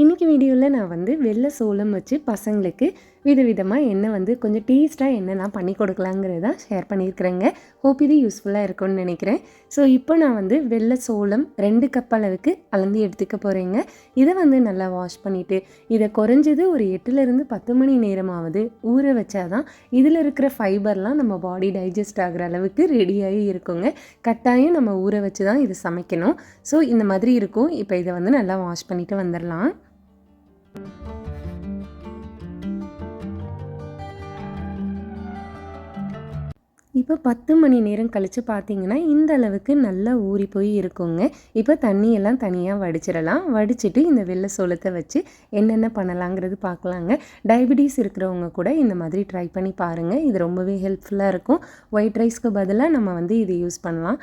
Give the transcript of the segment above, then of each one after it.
இன்றைக்கி வீடியோவில் நான் வந்து வெள்ளை சோளம் வச்சு பசங்களுக்கு விதவிதமாக என்ன வந்து கொஞ்சம் டேஸ்ட்டாக என்னெல்லாம் பண்ணி கொடுக்கலாங்கிறத ஷேர் பண்ணியிருக்கிறேங்க. ஹோப் இது யூஸ்ஃபுல்லாக இருக்கும்னு நினைக்கிறேன். ஸோ இப்போ நான் வந்து வெள்ளை சோளம் ரெண்டு கப் அளவுக்கு அளந்து எடுத்துக்க போகிறேங்க இதை வந்து நல்லா வாஷ் பண்ணிவிட்டு இதை குறைஞ்சது ஒரு எட்டுலேருந்து பத்து மணி நேரமாவது ஊற வச்சாதான் இதில் இருக்கிற ஃபைபர்லாம் நம்ம பாடி டைஜஸ்ட் ஆகிற அளவுக்கு ரெடியாகி இருக்குங்க. கட்டாயம் நம்ம ஊற வச்சு தான் இது சமைக்கணும். ஸோ இந்த மாதிரி இருக்கும். இப்போ இதை வந்து நல்லா வாஷ் பண்ணிவிட்டு வந்துடலாம். இப்போ பத்து மணி நேரம் கழித்து பார்த்தீங்கன்னா இந்த அளவுக்கு நல்லா ஊறி போய் இருக்குங்க. இப்போ தண்ணியெல்லாம் தனியாக வடிச்சிடலாம். வடிச்சிட்டு இந்த வெள்ளை சோளத்தை வச்சு என்னென்ன பண்ணலாங்கிறது பார்க்கலாங்க. டயபிட்டிஸ் இருக்கிறவங்க கூட இந்த மாதிரி ட்ரை பண்ணி பாருங்கள் இது ரொம்பவே ஹெல்ப்ஃபுல்லாக இருக்கும். ஒயிட் ரைஸ்க்கு பதிலாக நம்ம வந்து இது யூஸ் பண்ணலாம்.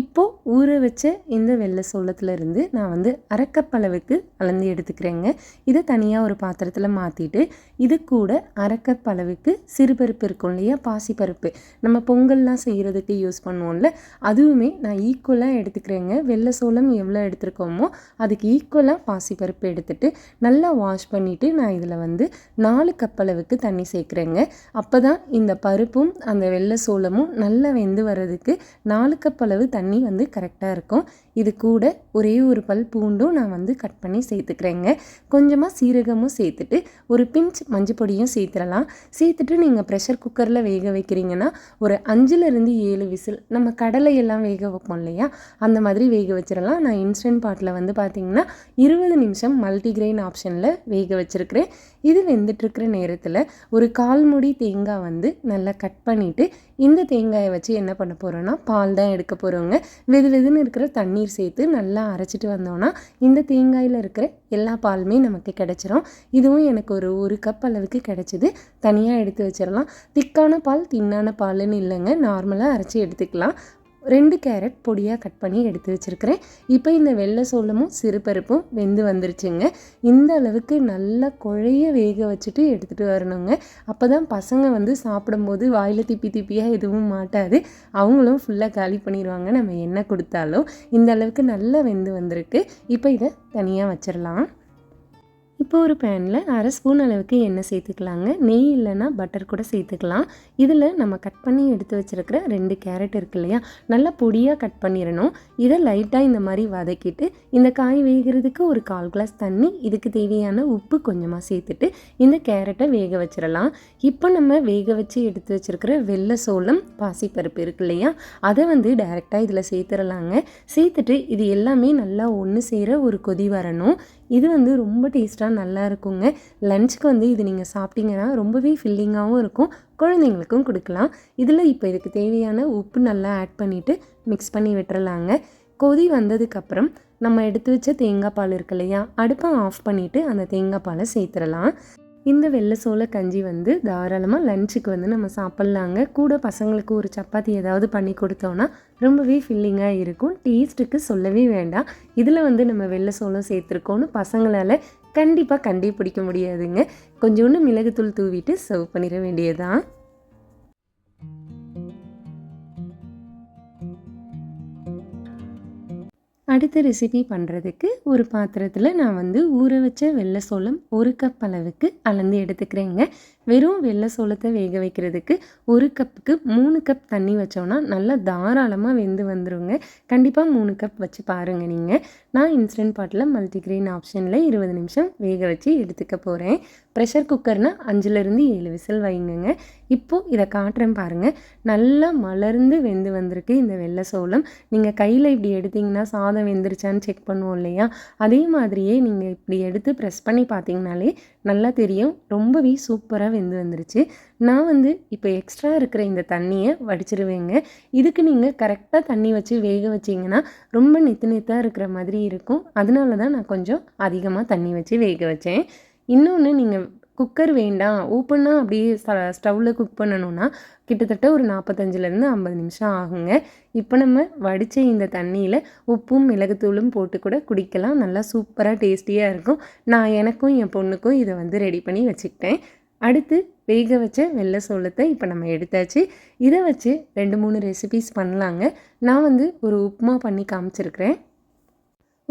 இப்போது ஊற வச்ச இந்த வெள்ளை சோளத்துலேருந்து நான் வந்து அரைக்கப்பளவுக்கு அளந்து எடுத்துக்கிறேங்க. இதை தனியாக ஒரு பாத்திரத்தில் மாற்றிட்டு இது கூட அரைக்கப்பளவுக்கு சிறுபருப்பு இருக்கும் இல்லையா? பாசிப்பருப்பு. நம்ம பொங்கல்லாம் செய்கிறதுக்கு யூஸ் பண்ணுவோம்ல அதுவுமே நான் ஈக்குவலாக எடுத்துக்கிறேங்க. வெள்ளை சோளம் எவ்வளோ எடுத்துருக்கோமோ அதுக்கு ஈக்குவலாக பாசிப்பருப்பு எடுத்துட்டு நல்லா வாஷ் பண்ணிவிட்டு நான் இதில் வந்து நாலு கப்பளவுக்கு தண்ணி சேர்க்குறேங்க. அப்போ தான் இந்த பருப்பும் அந்த வெள்ளை சோளமும் நல்லா வெந்து வர்றதுக்கு நாலு கப்பளவு தண்ணி தண்ணி வந்து கரெக்டாக இருக்கும். இது கூட ஒரே ஒரு பல் பூண்டும் நான் வந்து கட் பண்ணி சேர்த்துக்கிறேங்க. கொஞ்சமாக சீரகமும் சேர்த்துட்டு ஒரு பிஞ்ச் மஞ்சள் பொடியும் சேர்த்துடலாம். சேர்த்துட்டு நீங்கள் ப்ரெஷர் குக்கரில் வேக வைக்கிறீங்கன்னா ஒரு அஞ்சுலேருந்து ஏழு விசில் நம்ம கடலையெல்லாம் வேக வைப்போம் இல்லையா? அந்த மாதிரி வேக வச்சிடலாம். நான் இன்ஸ்டன்ட் பாட்டில் வந்து பார்த்திங்கன்னா இருபது நிமிஷம் மல்டிகிரெயின் ஆப்ஷனில் வேக வச்சுருக்கிறேன். இது வெந்துட்டுருக்கிற நேரத்தில் ஒரு கால் முடி தேங்காய் வந்து நல்லா கட் பண்ணிவிட்டு இந்த தேங்காயை வச்சு என்ன பண்ண போகிறோன்னா பால் தான் எடுக்க போகிறோங்க வெது வெதுன்னு இருக்கிற தண்ணீர் சேர்த்து நல்லா அரைச்சிட்டு வந்தோன்னா இந்த தேங்காயில் இருக்கிற எல்லா பாலுமே நமக்கு கிடச்சிரும். இதுவும் எனக்கு ஒரு ஒரு கப் அளவுக்கு கிடச்சிது. தனியாக எடுத்து வச்சிடலாம். திக்கான பால் தின்னான பால்னு இல்லைங்க. நார்மலாக அரைச்சி எடுத்துக்கலாம். ரெண்டு கேரட் பொடியாக கட் பண்ணி எடுத்து வச்சுருக்கிறேன். இப்போ இந்த வெள்ளை சோளமும் சிறுபருப்பும் வெந்து வந்துருச்சுங்க. இந்த அளவுக்கு நல்லா குழைய வேக வச்சுட்டு எடுத்துகிட்டு வரணுங்க. அப்போ தான் பசங்க வந்து சாப்பிடும்போது வாயில் திப்பி திப்பியாக எதுவும் மாட்டாது. அவங்களும் ஃபுல்லாக காலி பண்ணிடுவாங்க நம்ம என்ன கொடுத்தாலும் இந்த அளவுக்கு நல்லா வெந்து வந்திருக்கு. இப்போ இதை தனியாக வச்சிடலாம். இப்போ ஒரு பேனில் அரை ஸ்பூன் அளவுக்கு எண்ணெய் சேர்த்துக்கலாங்க. நெய் இல்லைன்னா பட்டர் கூட சேர்த்துக்கலாம். இதில் நம்ம கட் பண்ணி எடுத்து வச்சுருக்கிற ரெண்டு கேரட் இருக்கு இல்லையா? நல்லா பொடியாக கட் பண்ணிடணும். இதை லைட்டாக இந்த மாதிரி வதக்கிட்டு இந்த காய் வேகிறதுக்கு ஒரு கால் கிளாஸ் தண்ணி இதுக்கு தேவையான உப்பு கொஞ்சமாக சேர்த்துட்டு இந்த கேரட்டை வேக வச்சிடலாம். இப்போ நம்ம வேக வச்சு எடுத்து வச்சுருக்கிற வெள்ளை சோளம் பாசிப்பருப்பு இருக்கு இல்லையா? அதை வந்து டைரெக்டாக இதில் சேர்த்துடலாங்க. சேர்த்துட்டு இது எல்லாமே நல்லா ஒன்று சேர ஒரு கொதி வரணும். இது வந்து ரொம்ப டேஸ்ட்டாக நல்லா இருக்குங்க. லஞ்சுக்கு வந்து இது நீங்கள் சாப்பிட்டீங்கன்னா ரொம்பவே ஃபில்லிங்காகவும் இருக்கும். குழந்தைங்களுக்கும் கொடுக்கலாம். இதில் இப்போ இதுக்கு தேவையான உப்பு நல்லா ஆட் பண்ணிவிட்டு மிக்ஸ் பண்ணி விட்டுறலாங்க. கொதி வந்ததுக்கப்புறம் நம்ம எடுத்து வச்ச தேங்காய் பால் இருக்கு இல்லையா அடுப்பை ஆஃப் பண்ணிவிட்டு அந்த தேங்காய் பாலை சேர்த்துடலாம் இந்த வெள்ளை சோள கஞ்சி வந்து தாராளமாக லஞ்சுக்கு வந்து நம்ம சாப்பிட்லாங்க. கூட பசங்களுக்கு ஒரு சப்பாத்தி ஏதாவது பண்ணி கொடுத்தோன்னா ரொம்பவே ஃபில்லிங்காக இருக்கும். டேஸ்ட்டுக்கு சொல்லவே வேண்டாம். இதில் வந்து நம்ம வெள்ளை சோளம் சேர்த்துருக்கோன்னு பசங்களால் கண்டிப்பாக கண்டே பிடிக்க முடியாதுங்க. கொஞ்சோண்டு மிளகுத்தூள் தூவிட்டு சர்வ் பண்ணிட வேண்டியதுதான். அடுத்த ரெசிபி பண்ணுறதுக்கு ஒரு பாத்திரத்தில் நான் வந்து ஊற வச்ச வெள்ளை சோளம் ஒரு கப் அளவுக்கு அளந்து எடுத்துக்கிறேங்க. வெறும் வெள்ளை சோளத்தை வேக வைக்கிறதுக்கு ஒரு கப்புக்கு மூணு கப் தண்ணி வச்சோன்னா நல்லா தாராளமாக வெந்து வந்துடுங்க கண்டிப்பாக மூணு கப் வச்சு பாருங்கள் நீங்கள் நான் இன்ஸ்டன்ட் பாட்டில் மல்டிக்ரெயின் ஆப்ஷனில் இருபது நிமிஷம் வேக வச்சு எடுத்துக்க போகிறேன் ப்ரெஷர் குக்கர்னால் அஞ்சுலேருந்து ஏழு விசில் வைங்கங்க. இப்போது இதை காட்டுறேன் பாருங்கள் நல்லா மலர்ந்து வெந்து வந்திருக்கு இந்த வெள்ளை சோளம். நீங்கள் கையில் இப்படி எடுத்திங்கன்னா சாதம் வெந்துருச்சான்னு செக் பண்ணுவோம் இல்லையா? அதே மாதிரியே நீங்கள் இப்படி எடுத்து ப்ரெஸ் பண்ணி பார்த்தீங்கனாலே நல்லா தெரியும். ரொம்பவே சூப்பராக வெந்து வந்துருச்சு. நான் வந்து இப்போ எக்ஸ்ட்ரா இருக்கிற இந்த தண்ணியை வடிச்சிருவேங்க. இதுக்கு நீங்கள் கரெக்டாக தண்ணி வச்சு வேக வச்சிங்கன்னா ரொம்ப நித்து நெத்தாக இருக்கிற மாதிரி இருக்கும். அதனால தான் நான் கொஞ்சம் அதிகமாக தண்ணி வச்சு வேக வச்சேன். இன்னொன்று நீங்கள் குக்கர் வேண்டாம். ஓப்பனாக அப்படியே ஸ்டவ்வில் குக் பண்ணணுன்னா கிட்டத்தட்ட ஒரு நாற்பத்தஞ்சிலேருந்து ஐம்பது நிமிஷம் ஆகுங்க. இப்போ நம்ம வடித்த இந்த தண்ணியில் உப்பும் மிளகுத்தூளும் போட்டு கூட குடிக்கலாம். நல்லா சூப்பராக டேஸ்டியாக இருக்கும். நான் எனக்கும் என் பொண்ணுக்கும் இதை வந்து ரெடி பண்ணி வச்சுக்கிட்டேன். அடுத்து வேக வச்ச வெள்ளை சோளத்தை இப்போ நம்ம எடுத்தாச்சு. இதை வச்சு ரெண்டு மூணு ரெசிபிஸ் பண்ணலாங்க. நான் வந்து ஒரு உப்புமா பண்ணி காமிச்சிருக்கிறேன்.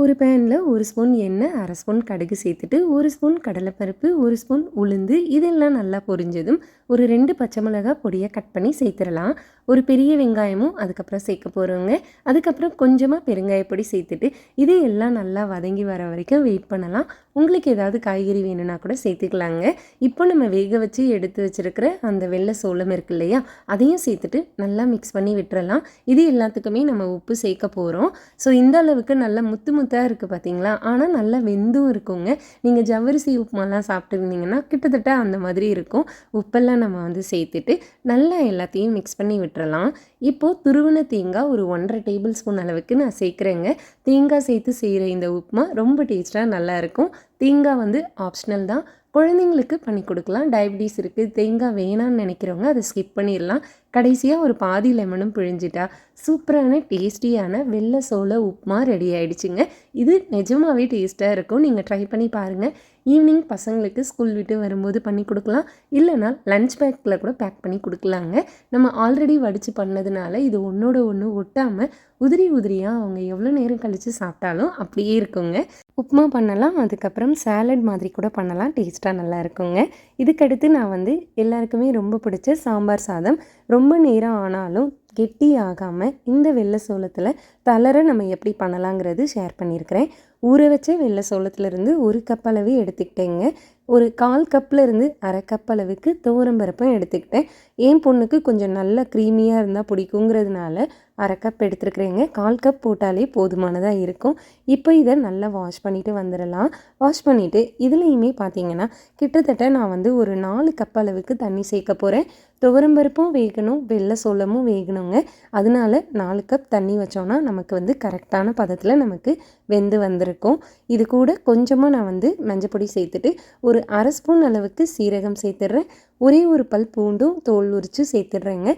ஒரு பேனில் ஒரு ஸ்பூன் எண்ணெய் அரை ஸ்பூன் கடுகு சேர்த்துட்டு ஒரு ஸ்பூன் கடலைப்பருப்பு ஒரு ஸ்பூன் உளுந்து இதெல்லாம் நல்லா பொரிஞ்சதும் ஒரு ரெண்டு பச்சை மிளகாய் பொடியை கட் பண்ணி சேர்த்துடலாம். ஒரு பெரிய வெங்காயமும் அதுக்கப்புறம் சேர்க்க போகிறோங்க அதுக்கப்புறம் கொஞ்சமாக பெருங்காயப்பொடி சேர்த்துட்டு இதையெல்லாம் எல்லாம் நல்லா வதங்கி வர வரைக்கும் வெயிட் பண்ணலாம். உங்களுக்கு ஏதாவது காய்கறி வேணும்னா கூட சேர்த்துக்கலாங்க. இப்போ நம்ம வேக வச்சு எடுத்து வச்சுருக்கிற அந்த வெள்ளை சோளம் இருக்கு இல்லையா அதையும் சேர்த்துட்டு நல்லா மிக்ஸ் பண்ணி விட்டுறலாம். இது எல்லாத்துக்குமே நம்ம உப்பு சேர்க்க போகிறோம் ஸோ இந்த அளவுக்கு நல்லா முத்து முத்தாக இருக்குது பார்த்தீங்களா ஆனால் நல்லா வெந்தும் இருக்குங்க. நீங்கள் ஜவ்வரிசி உப்புமாலாம் சாப்பிட்டுருந்தீங்கன்னா கிட்டத்தட்ட அந்த மாதிரி இருக்கும். உப்பெல்லாம் நம்ம வந்து சேர்த்துட்டு நல்லா எல்லாத்தையும் மிக்ஸ் பண்ணி விட்டுறலாம். இப்போது துருவின தேங்காய் ஒரு ஒன்றரை டேபிள் ஸ்பூன் அளவுக்கு நான் சேர்க்குறேங்க. தேங்காய் சேர்த்து செய்கிற இந்த உப்புமா ரொம்ப டேஸ்ட்டாக நல்லாயிருக்கும் தேங்காய் வந்து ஆப்ஷனல் தான். குழந்தைங்களுக்கு பண்ணி கொடுக்கலாம். டயபிட்டிஸ் இருக்குது தேங்காய் வேணான்னு நினைக்கிறவங்க அதை ஸ்கிப் பண்ணிடலாம். கடைசியாக ஒரு பாதி லெமனும் பிழிஞ்சிட்டா சூப்பரான டேஸ்டியான வெள்ளை சோள உப்புமா ரெடி ஆகிடுச்சிங்க இது நிஜமாகவே டேஸ்ட்டாக இருக்கும். நீங்கள் ட்ரை பண்ணி பாருங்கள் ஈவினிங் பசங்களுக்கு ஸ்கூல் விட்டு வரும்போது பண்ணி கொடுக்கலாம். இல்லைனா லஞ்ச் பேக்கில் கூட பேக் பண்ணி கொடுக்கலாங்க. நம்ம ஆல்ரெடி வடித்து பண்ணதுனால இது ஒன்றோட ஒன்று ஒட்டாமல் உதிரி உதிரியாக அவங்க எவ்வளோ நேரம் கழித்து சாப்பிட்டாலும் அப்படியே இருக்குங்க. உப்புமா பண்ணலாம் அதுக்கப்புறம் சேலட் மாதிரி கூட பண்ணலாம். டேஸ்ட்டாக நல்லா இருக்குங்க. இதுக்கடுத்து நான் வந்து எல்லாருக்குமே ரொம்ப பிடிச்ச சாம்பார் சாதம். ரொம்ப நேரம் ஆனாலும் கெட்டி ஆகாமல் இந்த வெள்ளை சோளத்தில் தளர நம்ம எப்படி பண்ணலாங்கிறது ஷேர் பண்ணியிருக்கிறேன். ஊற வச்ச வெள்ளை சோளத்துலேருந்து ஒரு கப் அளவு எடுத்துக்கிட்டேங்க. ஒரு கால் கப்பில் இருந்து அரை கப் அளவுக்கு துவரம்பருப்பும் எடுத்துக்கிட்டேன். என் பொண்ணுக்கு கொஞ்சம் நல்ல க்ரீமியாக இருந்தால் பிடிக்குங்கிறதுனால அரை கப் எடுத்துருக்குறேங்க. கால் கப் போட்டாலே போதுமானதாக இருக்கும். இப்போ இதை நல்லா வாஷ் பண்ணிவிட்டு வந்துடலாம். வாஷ் பண்ணிவிட்டு இதுலேயுமே பார்த்தீங்கன்னா கிட்டத்தட்ட நான் வந்து ஒரு நாலு கப் அளவுக்கு தண்ணி சேர்க்க போகிறேன் துவரம்பருப்பும் வேகணும் வெள்ளை சோளமும் வேகணுங்க. அதனால நாலு கப் தண்ணி வச்சோன்னா நமக்கு வந்து கரெக்டான பதத்தில் நமக்கு வெந்து வந்திருக்கும். இது கூட கொஞ்சமாக நான் வந்து மஞ்சப்பொடி சேர்த்துட்டு ஒரு அரை ஸ்பூன் அளவுக்கு சீரகம் சேர்த்துட்றேன். ஒரே ஒரு பல் பூண்டும் தோல் உரித்து சேர்த்துடுறேங்க.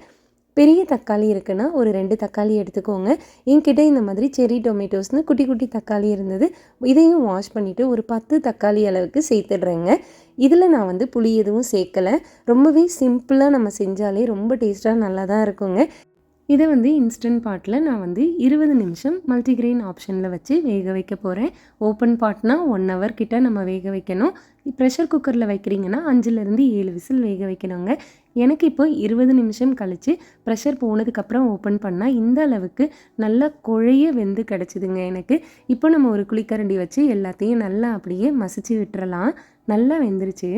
பெரிய தக்காளி இருக்குன்னா ஒரு ரெண்டு தக்காளி எடுத்துக்கோங்க. என்கிட்ட இந்த மாதிரி செரி டொமேட்டோஸ்னு குட்டி குட்டி தக்காளி இருந்தது. இதையும் வாஷ் பண்ணிவிட்டு ஒரு பத்து தக்காளி அளவுக்கு சேர்த்துடுறேங்க. இதில் நான் வந்து புளி எதுவும் சேர்க்கலை. ரொம்பவே சிம்பிளாக நம்ம செஞ்சாலே ரொம்ப டேஸ்ட்டாக நல்லா தான் இருக்குங்க. இதை வந்து இன்ஸ்டன்ட் பாட்டில் நான் வந்து இருபது நிமிஷம் மல்டிக்ரெயின் ஆப்ஷனில் வச்சு வேக வைக்க போகிறேன் ஓப்பன் பாட்னா ஒன் ஹவர் கிட்ட நம்ம வேக வைக்கணும். ப்ரெஷர் குக்கரில் வைக்கிறீங்கன்னா அஞ்சுலேருந்து ஏழு விசில் வேக வைக்கணுங்க. எனக்கு இப்போ இருபது நிமிஷம் கழித்து ப்ரெஷர் போனதுக்கப்புறம் ஓப்பன் பண்ணால் இந்த அளவுக்கு நல்லா குழைய வெந்து கிடச்சிதுங்க எனக்கு. இப்போ நம்ம ஒரு குளிக்கரண்டி வச்சு எல்லாத்தையும் நல்லா அப்படியே மசிச்சு விட்டுறலாம். நல்லா வெந்துருச்சு.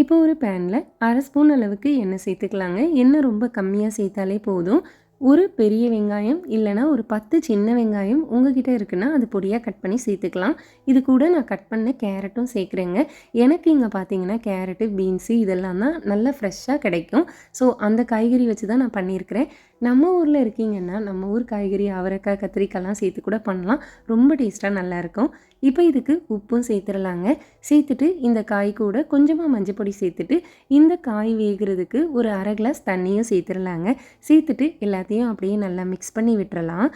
இப்போ ஒரு பேனில் அரை ஸ்பூன் அளவுக்கு எண்ணெய் சேர்த்துக்கலாங்க. எண்ணெய் ரொம்ப கம்மியாக சேர்த்தாலே போதும். ஒரு பெரிய வெங்காயம் இல்லைனா ஒரு பத்து சின்ன வெங்காயம் உங்ககிட்ட இருக்குன்னா அது பொடியாக கட் பண்ணி சேர்த்துக்கலாம். இது கூட நான் கட் பண்ண கேரட்டும் சேர்க்குறேங்க. எனக்கு இங்கே பார்த்தீங்கன்னா கேரட்டு பீன்ஸு இதெல்லாம் தான் நல்லா ஃப்ரெஷ்ஷாக கிடைக்கும். ஸோ அந்த காய்கறி வச்சு தான் நான் பண்ணியிருக்கிறேன். நம்ம ஊரில் இருக்கீங்கன்னா நம்ம ஊர் காய்கறி அவரைக்காய் கத்திரிக்காய்லாம் சேர்த்து கூட பண்ணலாம். ரொம்ப டேஸ்ட்டாக நல்லாயிருக்கும் இப்போ இதுக்கு உப்பும் சேர்த்துடலாங்க. சேர்த்துட்டு இந்த காய் கூட கொஞ்சமாக மஞ்சப்பொடி சேர்த்துட்டு இந்த காய் வேகிறதுக்கு ஒரு அரை கிளாஸ் தண்ணியும் சேர்த்துடலாங்க. சேர்த்துட்டு எல்லாத்தையும் அப்படியே நல்லா மிக்ஸ் பண்ணி விட்டுறலாம்.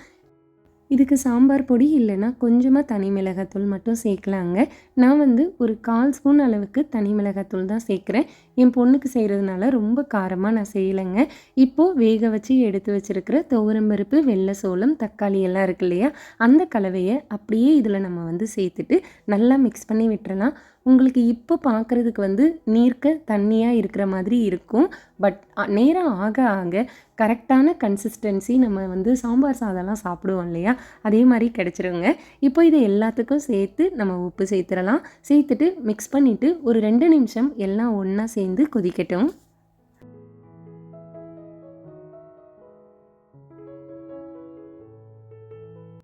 இதுக்கு சாம்பார் பொடி இல்லைன்னா கொஞ்சமாக தனி மிளகாத்தூள் மட்டும் சேர்க்கலாங்க. நான் வந்து ஒரு கால் ஸ்பூன் அளவுக்கு தனி மிளகாத்தூள் தான் சேர்க்குறேன். என் பொண்ணுக்கு செய்கிறதுனால ரொம்ப காரமாக நான் செய்யலைங்க. இப்போது வேக வச்சு எடுத்து வச்சுருக்கிற துவரம்பருப்பு வெள்ளை சோளம் தக்காளி எல்லாம் இருக்கு இல்லையா? அந்த கலவையை அப்படியே இதில் நம்ம வந்து சேர்த்துட்டு நல்லா மிக்ஸ் பண்ணி விட்டுறலாம். உங்களுக்கு இப்போ பார்க்குறதுக்கு வந்து நீர்க்க தண்ணியாக இருக்கிற மாதிரி இருக்கும். பட் நேரம் ஆக ஆக கரெக்டான கன்சிஸ்டன்சி நம்ம வந்து சாம்பார் சாதம்லாம் சாப்பிடுவோம் இல்லையா? அதே மாதிரி கிடச்சிருங்க. இப்போ இது எல்லாத்துக்கும் சேர்த்து நம்ம உப்பு சேர்த்துடலாம். சேர்த்துட்டு மிக்ஸ் பண்ணிவிட்டு ஒரு ரெண்டு நிமிஷம் எல்லாம் ஒன்றா சேர்ந்து கொதிக்கட்டும்.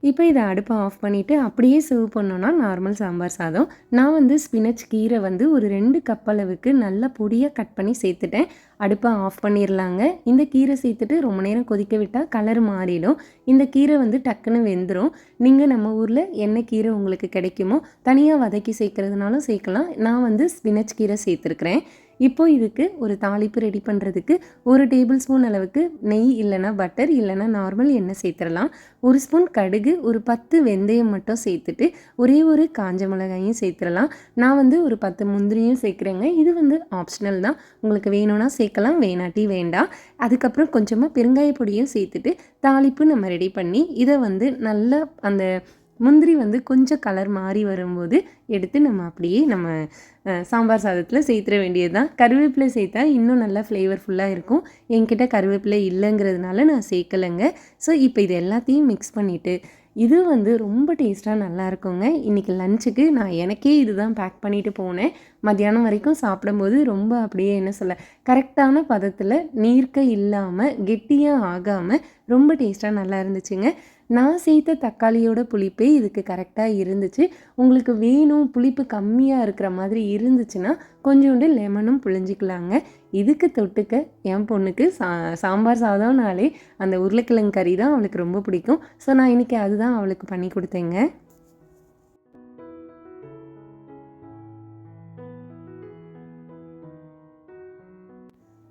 இப்போ இதை அடுப்பை ஆஃப் பண்ணிவிட்டு அப்படியே சர்வ் பண்ணோன்னா நார்மல் சாம்பார் சாதம். நான் வந்து ஸ்பினச் கீரை வந்து ஒரு ரெண்டு கப் அளவுக்கு நல்லா பொடியாக கட் பண்ணி சேர்த்துட்டேன். அடுப்பை ஆஃப் பண்ணிடலாங்க இந்த கீரை சேர்த்துட்டு ரொம்ப நேரம் கொதிக்க விட்டால் கலர் மாறிடும். இந்த கீரை வந்து டக்குன்னு வெந்துடும் நீங்கள் நம்ம ஊரில் என்ன கீரை உங்களுக்கு கிடைக்குமோ தனியாக வதக்கி சேர்க்குறதுனாலும் சேர்க்கலாம். நான் வந்து ஸ்பினச் கீரை சேர்த்துருக்குறேன். இப்போ இதுக்கு ஒரு தாளிப்பு ரெடி பண்ணுறதுக்கு ஒரு டேபிள் ஸ்பூன் அளவுக்கு நெய் இல்லைன்னா பட்டர் இல்லைன்னா நார்மல் எண்ணெய் சேர்த்துடலாம். ஒரு ஸ்பூன் கடுகு ஒரு பத்து வெந்தயம் மட்டும் சேர்த்துட்டு ஒரே ஒரு காஞ்ச மிளகாயும் சேர்த்துடலாம். நான் வந்து ஒரு பத்து முந்திரியும் சேர்க்குறேங்க. இது வந்து ஆப்ஷனல் தான். உங்களுக்கு வேணும்னா சேர்க்கலாம் வேணாட்டி வேண்டாம். அதுக்கப்புறம் கொஞ்சமாக பெருங்காய பொடியும் சேர்த்துட்டு தாளிப்பு நம்ம ரெடி பண்ணி இதை வந்து நல்லா அந்த முந்திரி வந்து கொஞ்சம் கலர் மாறி வரும்போது எடுத்து நம்ம அப்படியே நம்ம சாம்பார் சாதத்தில் சேர்த்துற வேண்டியது தான் கருவேப்பிலை சேர்த்தா இன்னும் நல்லா ஃப்ளேவர்ஃபுல்லாக இருக்கும். என்கிட்ட கருவேப்பிலை இல்லைங்கிறதுனால நான் சேர்க்கலைங்க. ஸோ இப்போ இது எல்லாத்தையும் மிக்ஸ் பண்ணிவிட்டு இது வந்து ரொம்ப டேஸ்ட்டாக நல்லா இருக்குங்க. இன்றைக்கி லஞ்சுக்கு நான் எனக்கே இதுதான் பேக் பண்ணிவிட்டு போனேன். மத்தியானம் வரைக்கும் சாப்பிடும்போது ரொம்ப அப்படியே என்ன சொல்ல கரெக்டான பதத்தில் நீர்க்க இல்லாமல் கெட்டியாக ஆகாமல் ரொம்ப டேஸ்ட்டாக நல்லா இருந்துச்சுங்க. நான் சேர்த்த தக்காளியோட புளிப்பே இதுக்கு கரெக்டாக இருந்துச்சு. உங்களுக்கு வேணும் புளிப்பு கம்மியாக இருக்கிற மாதிரி இருந்துச்சுன்னா கொஞ்சோண்டு லெமனும் புழிஞ்சிக்கலாங்க. இதுக்கு தொட்டுக்க என் பொண்ணுக்கு சா சாம்பார் சாதம்னாலே அந்த உருளைக்கிழங்கு கறி தான் அவளுக்கு ரொம்ப பிடிக்கும். ஸோ நான் இன்றைக்கி அதுதான் அவளுக்கு பண்ணி கொடுத்தேங்க.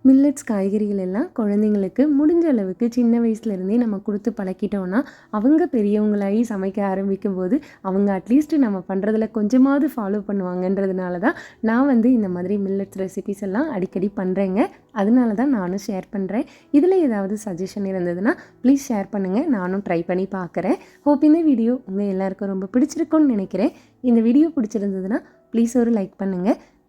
மில்லட்ஸ் காய்கறிகள் எல்லாம் குழந்தைங்களுக்கு முடிஞ்ச அளவுக்கு சின்ன வயசுலேருந்தே நம்ம கொடுத்து பழக்கிட்டோன்னா அவங்க பெரியவங்களாகி சமைக்க ஆரம்பிக்கும் போது அவங்க அட்லீஸ்ட் நம்ம பண்ணுறதுல கொஞ்சமாவது ஃபாலோ பண்ணுவாங்கன்றதுனால தான் நான் வந்து இந்த மாதிரி மில்லட்ஸ் ரெசிபிஸ் எல்லாம் அடிக்கடி பண்ணுறேங்க அதனால தான் நானும் ஷேர் பண்ணுறேன் இதில் ஏதாவது சஜஷன் இருந்ததுன்னா ப்ளீஸ் ஷேர் பண்ணுங்கள் நானும் ட்ரை பண்ணி பார்க்குறேன் ஹோப் இந்த வீடியோ உங்கள் எல்லாருக்கும் ரொம்ப பிடிச்சிருக்கும்னு நினைக்கிறேன். இந்த வீடியோ பிடிச்சிருந்ததுன்னா ப்ளீஸ் ஒரு லைக் பண்ணுங்கள்